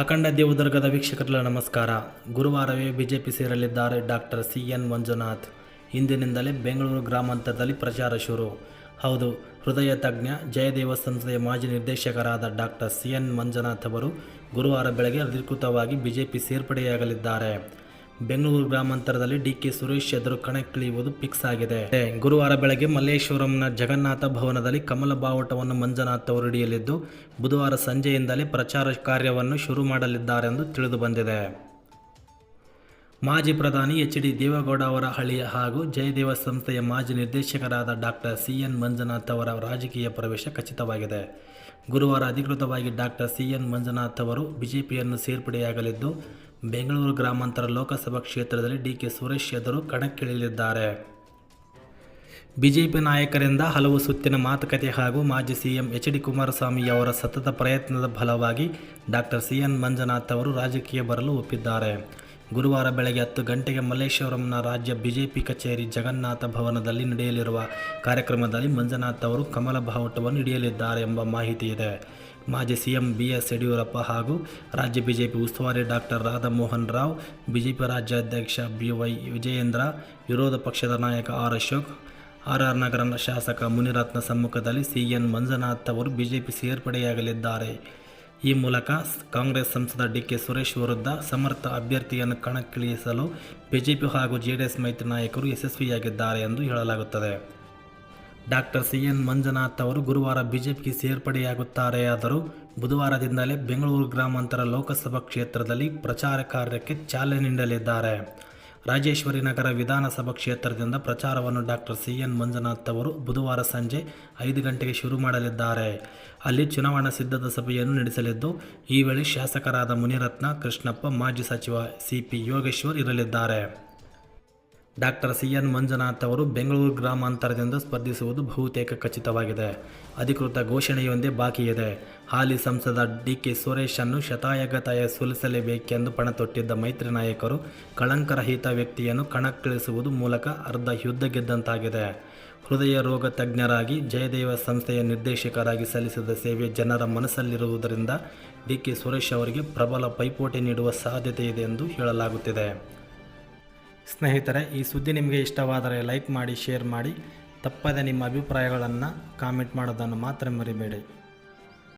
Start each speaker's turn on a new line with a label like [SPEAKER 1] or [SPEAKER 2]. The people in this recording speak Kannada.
[SPEAKER 1] ಅಖಂಡ ದೇವದುರ್ಗದ ವೀಕ್ಷಕರೆಲ್ಲ ನಮಸ್ಕಾರ. ಗುರುವಾರವೇ ಬಿಜೆಪಿ ಸೇರಲಿದ್ದಾರೆ ಡಾಕ್ಟರ್ ಸಿ ಎನ್ ಮಂಜುನಾಥ್. ಇಂದಿನಿಂದಲೇ ಬೆಂಗಳೂರು ಗ್ರಾಮಾಂತರದಲ್ಲಿ ಪ್ರಚಾರ ಶುರು. ಹೌದು, ಹೃದಯ ತಜ್ಞ, ಜಯದೇವ ಸಂಸ್ಥೆಯ ಮಾಜಿ ನಿರ್ದೇಶಕರಾದ ಡಾಕ್ಟರ್ ಸಿ ಎನ್ ಮಂಜುನಾಥ್ ಅವರು ಗುರುವಾರ ಬೆಳಗ್ಗೆ ಅಧಿಕೃತವಾಗಿ ಬಿಜೆಪಿ ಸೇರ್ಪಡೆಯಾಗಲಿದ್ದಾರೆ. ಬೆಂಗಳೂರು ಗ್ರಾಮಾಂತರದಲ್ಲಿ ಡಿ ಕೆ ಸುರೇಶ್ ಎದುರು ಕಣಕ್ಕಿಳಿಯುವುದು ಫಿಕ್ಸ್ ಆಗಿದೆ. ಗುರುವಾರ ಬೆಳಗ್ಗೆ ಮಲ್ಲೇಶ್ವರಂನ ಜಗನ್ನಾಥ ಭವನದಲ್ಲಿ ಕಮಲ ಬಾವುಟವನ್ನು ಮಂಜುನಾಥ್ ಅವರು ಹಿಡಿಯಲಿದ್ದು, ಬುಧವಾರ ಸಂಜೆಯಿಂದಲೇ ಪ್ರಚಾರ ಕಾರ್ಯವನ್ನು ಶುರು ಮಾಡಲಿದ್ದಾರೆಂದು ತಿಳಿದು ಬಂದಿದೆ. ಮಾಜಿ ಪ್ರಧಾನಿ ಎಚ್ ಡಿ ದೇವೇಗೌಡ ಅವರ ಹಳಿಯ ಹಾಗೂ ಜಯದೇವ ಸಂಸ್ಥೆಯ ಮಾಜಿ ನಿರ್ದೇಶಕರಾದ ಡಾಕ್ಟರ್ ಸಿ ಎನ್ ಮಂಜುನಾಥ್ ಅವರ ರಾಜಕೀಯ ಪ್ರವೇಶ ಖಚಿತವಾಗಿದೆ. ಗುರುವಾರ ಅಧಿಕೃತವಾಗಿ ಡಾಕ್ಟರ್ ಸಿ ಎನ್ ಮಂಜುನಾಥ್ ಅವರು ಬಿಜೆಪಿಯನ್ನು ಸೇರ್ಪಡೆಯಾಗಲಿದ್ದು, ಬೆಂಗಳೂರು ಗ್ರಾಮಾಂತರ ಲೋಕಸಭಾ ಕ್ಷೇತ್ರದಲ್ಲಿ ಡಿ ಕೆ ಸುರೇಶ್ ಎದುರು ಕಣಕ್ಕಿಳಿಯಲಿದ್ದಾರೆ. ಬಿಜೆಪಿ ನಾಯಕರಿಂದ ಹಲವು ಸುತ್ತಿನ ಮಾತುಕತೆ ಹಾಗೂ ಮಾಜಿ ಸಿಎಂ ಎಚ್ ಡಿ ಕುಮಾರಸ್ವಾಮಿ ಅವರ ಸತತ ಪ್ರಯತ್ನದ ಫಲವಾಗಿ ಡಾಕ್ಟರ್ ಸಿ ಎನ್ ಮಂಜುನಾಥ್ ಅವರು ರಾಜಕೀಯ ಬರಲು ಒಪ್ಪಿದ್ದಾರೆ. ಗುರುವಾರ ಬೆಳಗ್ಗೆ ಹತ್ತು ಗಂಟೆಗೆ ಮಲ್ಲೇಶ್ವರಂನ ರಾಜ್ಯ ಬಿಜೆಪಿ ಕಚೇರಿ ಜಗನ್ನಾಥ ಭವನದಲ್ಲಿ ನಡೆಯಲಿರುವ ಕಾರ್ಯಕ್ರಮದಲ್ಲಿ ಮಂಜುನಾಥ್ ಅವರು ಕಮಲ ಬಾವುಟವನ್ನು ಹಿಡಿಯಲಿದ್ದಾರೆ ಎಂಬ ಮಾಹಿತಿ ಇದೆ. ಮಾಜಿ ಸಿಎಂ ಬಿ ಎಸ್ ಯಡಿಯೂರಪ್ಪ ಹಾಗೂ ರಾಜ್ಯ ಬಿಜೆಪಿ ಉಸ್ತುವಾರಿ ಡಾಕ್ಟರ್ ರಾಧಾಮೋಹನ್ ರಾವ್, ಬಿಜೆಪಿ ರಾಜ್ಯಾಧ್ಯಕ್ಷ ಬಿ ವೈ ವಿಜಯೇಂದ್ರ, ವಿರೋಧ ಪಕ್ಷದ ನಾಯಕ R Ashok, R R Nagar ಶಾಸಕ ಮುನಿರತ್ನ ಸಮ್ಮುಖದಲ್ಲಿ ಸಿ ಎನ್ ಮಂಜುನಾಥ್ ಅವರು ಬಿಜೆಪಿ ಸೇರ್ಪಡೆಯಾಗಲಿದ್ದಾರೆ. ಈ ಮೂಲಕ ಕಾಂಗ್ರೆಸ್ ಸಂಸದ ಡಿ ಕೆ ಸುರೇಶ್ ವಿರುದ್ಧ ಸಮರ್ಥ ಅಭ್ಯರ್ಥಿಯನ್ನು ಕಣಕ್ಕಿಳಿಸಲು ಬಿಜೆಪಿ ಹಾಗೂ ಜೆಡಿಎಸ್ ಮೈತ್ರಿ ನಾಯಕರು ಯಶಸ್ವಿಯಾಗಿದ್ದಾರೆ ಎಂದು ಹೇಳಲಾಗುತ್ತದೆ. ಡಾಕ್ಟರ್ ಸಿ ಎನ್ ಮಂಜುನಾಥ್ ಅವರು ಗುರುವಾರ ಬಿಜೆಪಿಗೆ ಸೇರ್ಪಡೆಯಾಗುತ್ತಾರೆಯಾದರೂ ಬುಧವಾರದಿಂದಲೇ ಬೆಂಗಳೂರು ಗ್ರಾಮಾಂತರ ಲೋಕಸಭಾ ಕ್ಷೇತ್ರದಲ್ಲಿ ಪ್ರಚಾರ ಕಾರ್ಯಕ್ಕೆ ಚಾಲನೆ ನೀಡಲಿದ್ದಾರೆ. ರಾಜೇಶ್ವರಿ ನಗರ ವಿಧಾನಸಭಾ ಕ್ಷೇತ್ರದಿಂದ ಪ್ರಚಾರವನ್ನು ಡಾಕ್ಟರ್ ಸಿ ಎನ್ ಮಂಜುನಾಥ್ ಅವರು ಬುಧವಾರ ಸಂಜೆ ಐದು ಗಂಟೆಗೆ ಶುರು ಮಾಡಲಿದ್ದಾರೆ. ಅಲ್ಲಿ ಚುನಾವಣಾ ಸಿದ್ಧತಾ ಸಭೆಯನ್ನು ನಡೆಸಲಿದ್ದು, ಈ ವೇಳೆ ಶಾಸಕರಾದ ಮುನಿರತ್ನ, ಕೃಷ್ಣಪ್ಪ, ಮಾಜಿ ಸಚಿವ ಸಿ ಪಿ ಯೋಗೇಶ್ವರ್ ಇರಲಿದ್ದಾರೆ. ಡಾಕ್ಟರ್ ಸಿ ಎನ್ ಮಂಜುನಾಥ್ ಅವರು ಬೆಂಗಳೂರು ಗ್ರಾಮಾಂತರದಿಂದ ಸ್ಪರ್ಧಿಸುವುದು ಬಹುತೇಕ ಖಚಿತವಾಗಿದೆ. ಅಧಿಕೃತ ಘೋಷಣೆಯೊಂದೇ ಬಾಕಿ ಇದೆ ಹಾಲಿ ಸಂಸದ ಡಿ ಕೆ ಸುರೇಶನ್ನು ಶತಾಯಗತಾಯ ಸೋಲಿಸಲೇಬೇಕೆಂದು ಪಣತೊಟ್ಟಿದ್ದ ಮೈತ್ರಿ ನಾಯಕರು ಕಳಂಕರಹಿತ ವ್ಯಕ್ತಿಯನ್ನು ಕಣಕ್ಕಿಳಿಸುವುದು ಮೂಲಕ ಅರ್ಧ ಯುದ್ಧ ಗೆದ್ದಂತಾಗಿದೆ. ಹೃದಯ ರೋಗ ತಜ್ಞರಾಗಿ ಜಯದೇವ ಸಂಸ್ಥೆಯ ನಿರ್ದೇಶಕರಾಗಿ ಸಲ್ಲಿಸಿದ ಸೇವೆ ಜನರ ಮನಸ್ಸಲ್ಲಿರುವುದರಿಂದ ಡಿ ಕೆ ಸುರೇಶ್ ಅವರಿಗೆ ಪ್ರಬಲ ಪೈಪೋಟಿ ನೀಡುವ ಸಾಧ್ಯತೆ ಇದೆ ಎಂದು ಹೇಳಲಾಗುತ್ತಿದೆ. ಸ್ನೇಹಿತರೆ, ಈ ಸುದ್ದಿ ನಿಮಗೆ ಇಷ್ಟವಾದರೆ ಲೈಕ್ ಮಾಡಿ, ಶೇರ್ ಮಾಡಿ, ತಪ್ಪದೆ ನಿಮ್ಮ ಅಭಿಪ್ರಾಯಗಳನ್ನು ಕಾಮೆಂಟ್ ಮಾಡೋದನ್ನು ಮಾತ್ರ ಮರಿಬೇಡಿ.